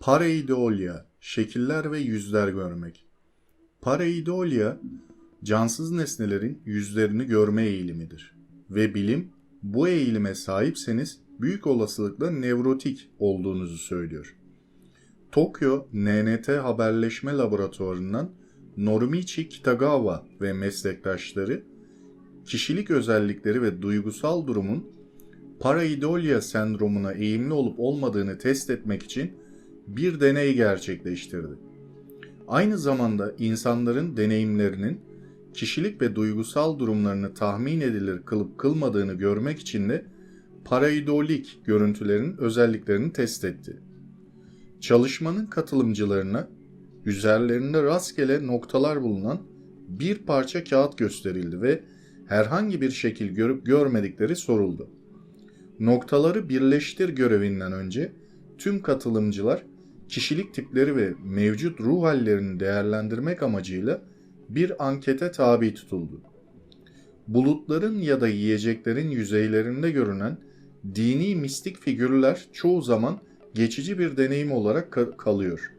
Pareidolia, şekiller ve yüzler görmek. Pareidolia, cansız nesnelerin yüzlerini görme eğilimidir. Ve bilim, bu eğilime sahipseniz büyük olasılıkla nevrotik olduğunuzu söylüyor. Tokyo NNT Haberleşme Laboratuvarı'ndan Normichi Kitagawa ve meslektaşları, kişilik özellikleri ve duygusal durumun pareidolia sendromuna eğimli olup olmadığını test etmek için bir deney gerçekleştirdi. Aynı zamanda insanların deneyimlerinin kişilik ve duygusal durumlarını tahmin edilir kılıp kılmadığını görmek için de pareidolik görüntülerin özelliklerini test etti. Çalışmanın katılımcılarına üzerlerinde rastgele noktalar bulunan bir parça kağıt gösterildi ve herhangi bir şekil görüp görmedikleri soruldu. Noktaları birleştir görevinden önce tüm katılımcılar kişilik tipleri ve mevcut ruh hallerini değerlendirmek amacıyla bir ankete tabi tutuldu. Bulutların ya da yiyeceklerin yüzeylerinde görünen dini mistik figürler çoğu zaman geçici bir deneyim olarak ka- kalıyor.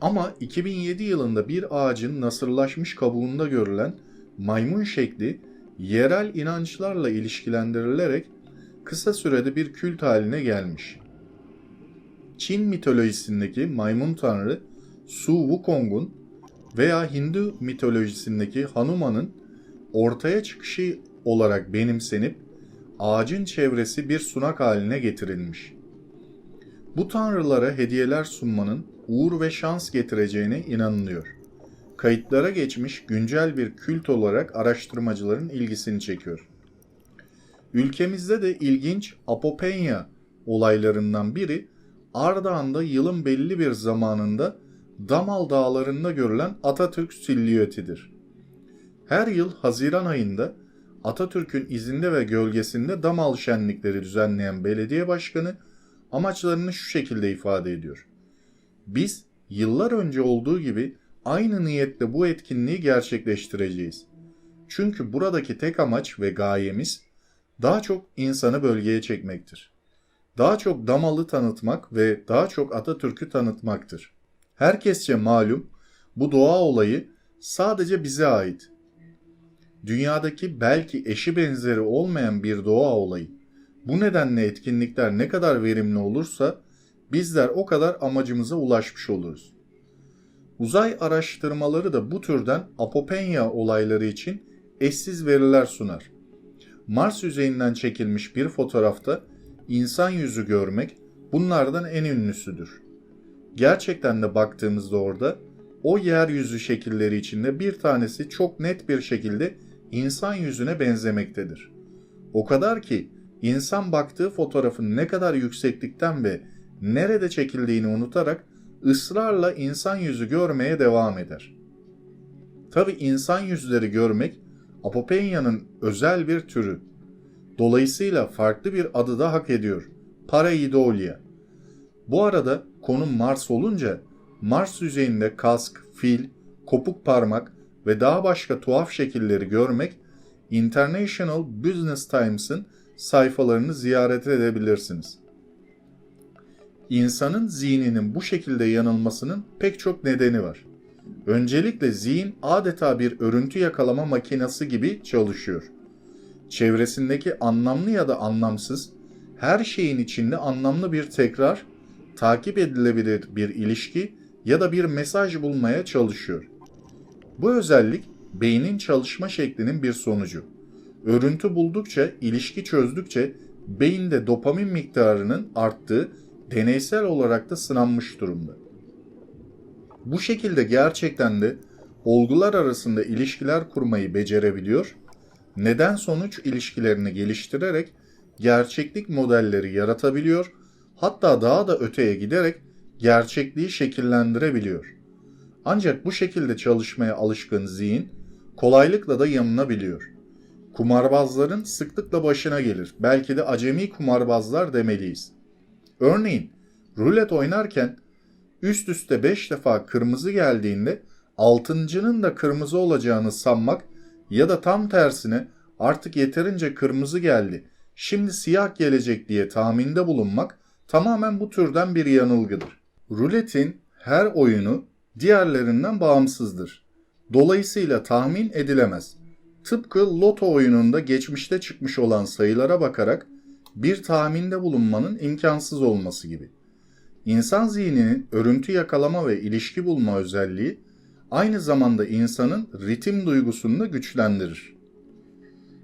Ama 2007 yılında bir ağacın nasırlaşmış kabuğunda görülen maymun şekli yerel inançlarla ilişkilendirilerek kısa sürede bir kült haline gelmiş. Çin mitolojisindeki maymun tanrı Su Wukong'un veya Hindu mitolojisindeki Hanuman'ın ortaya çıkışı olarak benimsenip ağacın çevresi bir sunak haline getirilmiş. Bu tanrılara hediyeler sunmanın uğur ve şans getireceğine inanılıyor. Kayıtlara geçmiş güncel bir kült olarak araştırmacıların ilgisini çekiyor. Ülkemizde de ilginç Apopenya olaylarından biri Ardahan'da yılın belli bir zamanında Damal Dağları'nda görülen Atatürk silüetidir. Her yıl Haziran ayında Atatürk'ün izinde ve gölgesinde Damal şenlikleri düzenleyen belediye başkanı amaçlarını şu şekilde ifade ediyor. Biz yıllar önce olduğu gibi aynı niyetle bu etkinliği gerçekleştireceğiz. Çünkü buradaki tek amaç ve gayemiz daha çok insanı bölgeye çekmektir. Daha çok Damal'ı tanıtmak ve daha çok Atatürk'ü tanıtmaktır. Herkesçe malum bu doğa olayı sadece bize ait. Dünyadaki belki eşi benzeri olmayan bir doğa olayı. Bu nedenle etkinlikler ne kadar verimli olursa bizler o kadar amacımıza ulaşmış oluruz. Uzay araştırmaları da bu türden apopenya olayları için eşsiz veriler sunar. Mars yüzeyinden çekilmiş bir fotoğrafta insan yüzü görmek bunlardan en ünlüsüdür. Gerçekten de baktığımızda orada o yeryüzü şekilleri içinde bir tanesi çok net bir şekilde insan yüzüne benzemektedir. O kadar ki insan baktığı fotoğrafın ne kadar yükseklikten ve nerede çekildiğini unutarak ısrarla insan yüzü görmeye devam eder. Tabi insan yüzleri görmek apopenya'nın özel bir türü. Dolayısıyla farklı bir adı da hak ediyor. Pareidolia. Bu arada konum Mars olunca Mars yüzeyinde kask, fil, kopuk parmak ve daha başka tuhaf şekilleri görmek International Business Times'ın sayfalarını ziyaret edebilirsiniz. İnsanın zihninin bu şekilde yanılmasının pek çok nedeni var. Öncelikle zihin adeta bir örüntü yakalama makinesi gibi çalışıyor. Çevresindeki anlamlı ya da anlamsız her şeyin içinde anlamlı bir tekrar, takip edilebilir bir ilişki ya da bir mesaj bulmaya çalışıyor. Bu özellik beynin çalışma şeklinin bir sonucu. Örüntü buldukça, ilişki çözdükçe beyinde dopamin miktarının arttığı deneysel olarak da sınanmış durumda. Bu şekilde gerçekten de olgular arasında ilişkiler kurmayı becerebiliyor, neden sonuç ilişkilerini geliştirerek gerçeklik modelleri yaratabiliyor, hatta daha da öteye giderek gerçekliği şekillendirebiliyor. Ancak bu şekilde çalışmaya alışkın zihin kolaylıkla da yanılabiliyor. Kumarbazların sıklıkla başına gelir. Belki de acemi kumarbazlar demeliyiz. Örneğin rulet oynarken üst üste 5 defa kırmızı geldiğinde altıncının da kırmızı olacağını sanmak ya da tam tersine artık yeterince kırmızı geldi, şimdi siyah gelecek diye tahminde bulunmak tamamen bu türden bir yanılgıdır. Ruletin her oyunu diğerlerinden bağımsızdır. Dolayısıyla tahmin edilemez. Tıpkı loto oyununda geçmişte çıkmış olan sayılara bakarak bir tahminde bulunmanın imkansız olması gibi. İnsan zihninin örüntü yakalama ve ilişki bulma özelliği aynı zamanda insanın ritim duygusunu da güçlendirir.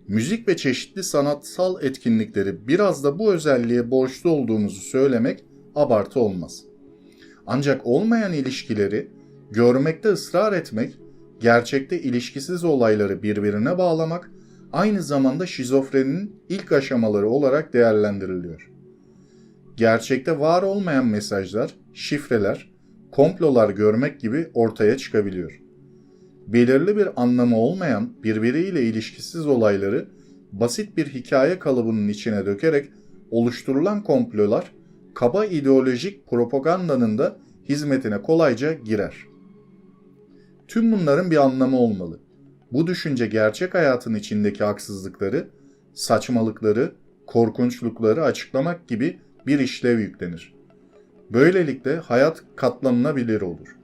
Müzik ve çeşitli sanatsal etkinlikleri biraz da bu özelliğe borçlu olduğumuzu söylemek abartı olmaz. Ancak olmayan ilişkileri görmekte ısrar etmek, gerçekte ilişkisiz olayları birbirine bağlamak aynı zamanda şizofreninin ilk aşamaları olarak değerlendiriliyor. Gerçekte var olmayan mesajlar, şifreler, komplolar görmek gibi ortaya çıkabiliyor. Belirli bir anlamı olmayan birbiriyle ilişkisiz olayları basit bir hikaye kalıbının içine dökerek oluşturulan komplolar kaba ideolojik propagandanın da hizmetine kolayca girer. Tüm bunların bir anlamı olmalı. Bu düşünce gerçek hayatın içindeki haksızlıkları, saçmalıkları, korkunçlukları açıklamak gibi bir işlev yüklenir. Böylelikle hayat katlanılabilir olur.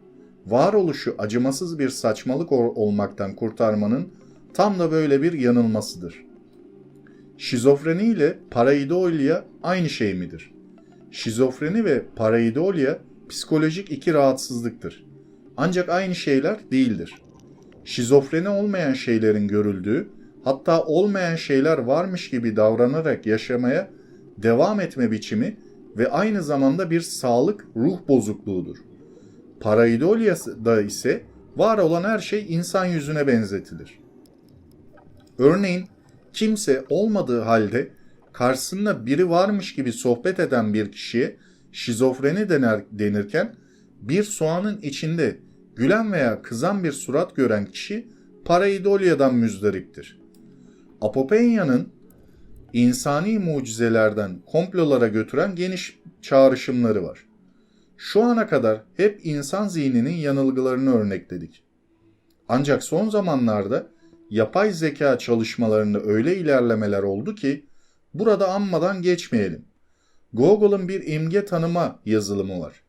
Varoluşu acımasız bir saçmalık olmaktan kurtarmanın tam da böyle bir yanılmasıdır. Şizofreni ile paraidolia aynı şey midir? Şizofreni ve paraidolia psikolojik iki rahatsızlıktır. Ancak aynı şeyler değildir. Şizofreni olmayan şeylerin görüldüğü, hatta olmayan şeyler varmış gibi davranarak yaşamaya devam etme biçimi ve aynı zamanda bir sağlık ruh bozukluğudur. Paraidolya'da ise var olan her şey insan yüzüne benzetilir. Örneğin kimse olmadığı halde karşısında biri varmış gibi sohbet eden bir kişiye şizofreni dener, denirken bir soğanın içinde gülen veya kızan bir surat gören kişi paraidolyadan müzdariptir. Apopenya'nın insani mucizelerden komplolara götüren geniş çağrışımları var. Şu ana kadar hep insan zihninin yanılgılarını örnekledik. Ancak son zamanlarda yapay zeka çalışmalarında öyle ilerlemeler oldu ki burada anmadan geçmeyelim. Google'ın bir imge tanıma yazılımı var.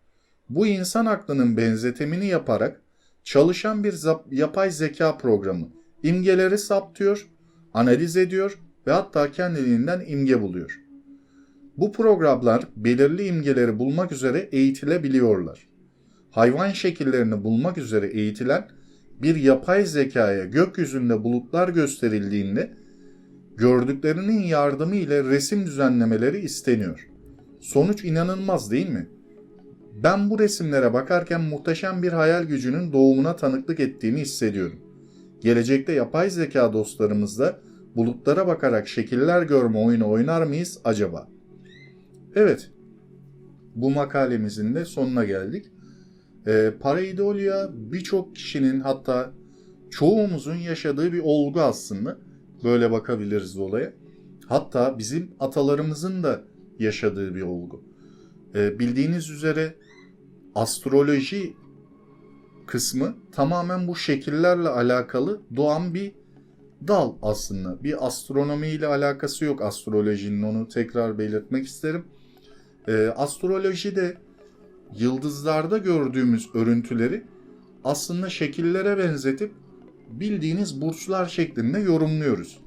Bu insan aklının benzetimini yaparak çalışan bir yapay zeka programı. İmgeleri saptıyor, analiz ediyor ve hatta kendiliğinden imge buluyor. Bu programlar belirli imgeleri bulmak üzere eğitilebiliyorlar. Hayvan şekillerini bulmak üzere eğitilen bir yapay zekaya gökyüzünde bulutlar gösterildiğinde gördüklerinin yardımı ile resim düzenlemeleri isteniyor. Sonuç inanılmaz değil mi? Ben bu resimlere bakarken muhteşem bir hayal gücünün doğumuna tanıklık ettiğimi hissediyorum. Gelecekte yapay zeka dostlarımızla bulutlara bakarak şekiller görme oyunu oynar mıyız acaba? Evet, bu makalemizin de sonuna geldik. E, pareidolia birçok kişinin hatta çoğumuzun yaşadığı bir olgu aslında. Böyle bakabiliriz olaya. Hatta bizim atalarımızın da yaşadığı bir olgu. E, bildiğiniz üzere astroloji kısmı tamamen bu şekillerle alakalı doğan bir dal aslında. Bir astronomi ile alakası yok astrolojinin onu tekrar belirtmek isterim. E, astroloji de yıldızlarda gördüğümüz örüntüleri aslında şekillere benzetip bildiğiniz burçlar şeklinde yorumluyoruz.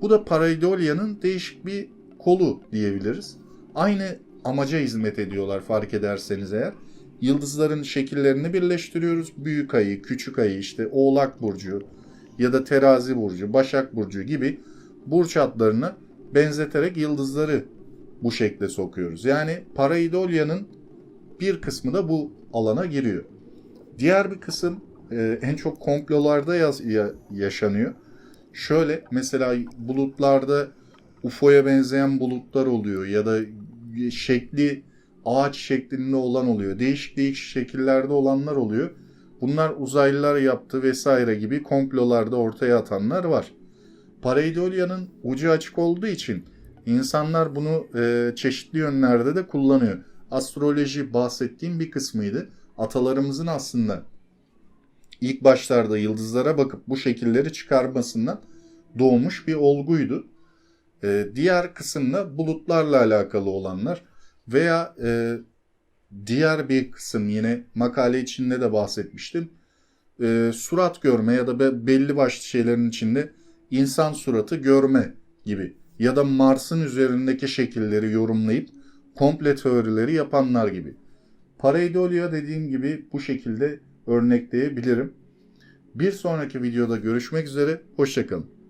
Bu da Pareidolya'nın değişik bir kolu diyebiliriz. Aynı amaca hizmet ediyorlar fark ederseniz eğer. Yıldızların şekillerini birleştiriyoruz. Büyük ayı, küçük ayı, işte Oğlak Burcu ya da Terazi Burcu, Başak Burcu gibi burç adlarını benzeterek yıldızları bu şekle sokuyoruz. Yani Pareidolya'nın bir kısmı da bu alana giriyor. Diğer bir kısım e, en çok komplolarda yaz, ya, yaşanıyor. Şöyle mesela bulutlarda UFO'ya benzeyen bulutlar oluyor ya da şekli ağaç şeklinde olan oluyor. Değişik değişik şekillerde olanlar oluyor. Bunlar uzaylılar yaptı vesaire gibi komplolarda ortaya atanlar var. Pareidolya'nın ucu açık olduğu için insanlar bunu e, çeşitli yönlerde de kullanıyor. Astroloji bahsettiğim bir kısmıydı. Atalarımızın aslında ilk başlarda yıldızlara bakıp bu şekilleri çıkarmasından doğmuş bir olguydu. E, diğer kısımda bulutlarla alakalı olanlar veya e, diğer bir kısım yine makale içinde de bahsetmiştim. Ee, surat görme ya da be- belli başlı şeylerin içinde insan suratı görme gibi ya da Mars'ın üzerindeki şekilleri yorumlayıp komple teorileri yapanlar gibi. Pareidolia dediğim gibi bu şekilde örnekleyebilirim. Bir sonraki videoda görüşmek üzere, hoşçakalın.